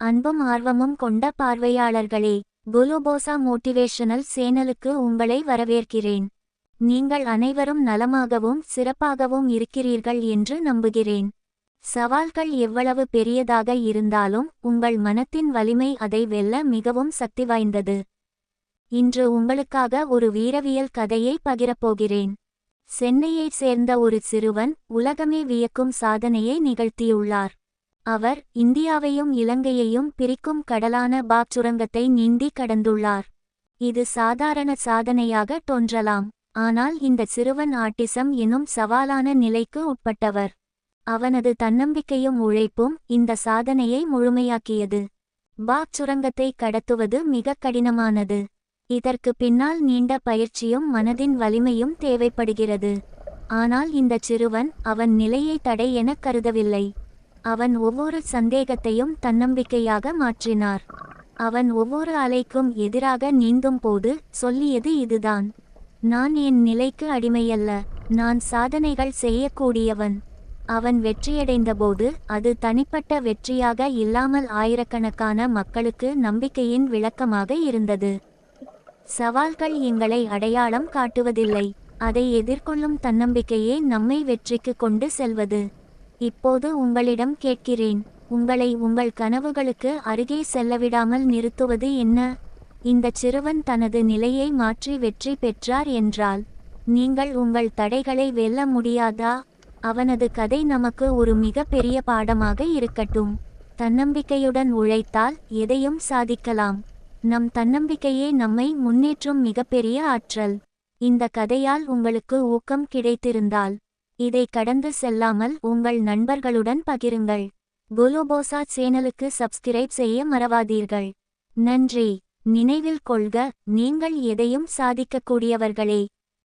அன்பும் ஆர்வமும் கொண்ட பார்வையாளர்களே குலுபோசா மோட்டிவேஷனல் சேனலுக்கு உங்களை வரவேற்கிறேன். நீங்கள் அனைவரும் நலமாகவும் சிறப்பாகவும் இருக்கிறீர்கள் என்று நம்புகிறேன். சவால்கள் எவ்வளவு பெரியதாக இருந்தாலும் உங்கள் மனத்தின் வலிமை அதை வெல்ல மிகவும் சக்தி வாய்ந்தது. இன்று உங்களுக்காக ஒரு வீரவியல் கதையை பகிரப்போகிறேன். சென்னையைச் சேர்ந்த ஒரு சிறுவன் உலகமே வியக்கும் சாதனையை நிகழ்த்தியுள்ளார். அவர் இந்தியாவையும் இலங்கையையும் பிரிக்கும் கடலான பாக் சுரங்கத்தை நீந்தி கடந்துள்ளார். இது சாதாரண சாதனையாக தோன்றலாம். ஆனால் இந்த சிறுவன் ஆட்டிசம் எனும் சவாலான நிலைக்கு உட்பட்டவர். அவனது தன்னம்பிக்கையும் உழைப்பும் இந்த சாதனையை முழுமையாக்கியது. பாக் சுரங்கத்தை கடத்துவது மிகக் கடினமானது. இதற்கு பின்னால் நீண்ட பயிற்சியும் மனதின் வலிமையும் தேவைப்படுகிறது. ஆனால் இந்த சிறுவன் அவன் நிலையை தடை எனக் கருதவில்லை. அவன் ஒவ்வொரு சந்தேகத்தையும் தன்னம்பிக்கையாக மாற்றினார். அவன் ஒவ்வொரு அலைக்கும் எதிராக நீந்தும் போது சொல்லியது இதுதான். நான் என் நிலைக்கு அடிமையல்ல. நான் சாதனைகள் செய்யக்கூடியவன். அவன் வெற்றியடைந்தபோது அது தனிப்பட்ட வெற்றியாக இல்லாமல் ஆயிரக்கணக்கான மக்களுக்கு நம்பிக்கையின் விளக்கமாக இருந்தது. சவால்கள் எங்களை அடையாளம் காட்டுவதில்லை. அதை எதிர்கொள்ளும் தன்னம்பிக்கையே நம்மை வெற்றிக்கு கொண்டு செல்வது. இப்போது உங்களிடம் கேட்கிறேன் உங்களை உங்கள் கனவுகளுக்கு அருகே செல்லவிடாமல் நிறுத்துவது என்ன? இந்த சிறுவன் தனது நிலையை மாற்றி வெற்றி பெற்றார் என்றால் நீங்கள் உங்கள் தடைகளை வெல்ல முடியாதா? அவனது கதை நமக்கு ஒரு மிக பெரிய பாடமாக இருக்கட்டும். தன்னம்பிக்கையுடன் உழைத்தால் எதையும் சாதிக்கலாம். நம் தன்னம்பிக்கையே நம்மை முன்னேற்றும் மிகப்பெரிய ஆற்றல். இந்த கதையால் உங்களுக்கு ஊக்கம் கிடைத்திருந்தால் இதை கடந்து செல்லாமல் உங்கள் நண்பர்களுடன் பகிருங்கள். குலோபோசா சேனலுக்கு சப்ஸ்கிரைப் செய்ய மறவாதீர்கள். நன்றி. நினைவில் கொள்க நீங்கள் எதையும் சாதிக்கக்கூடியவர்களே.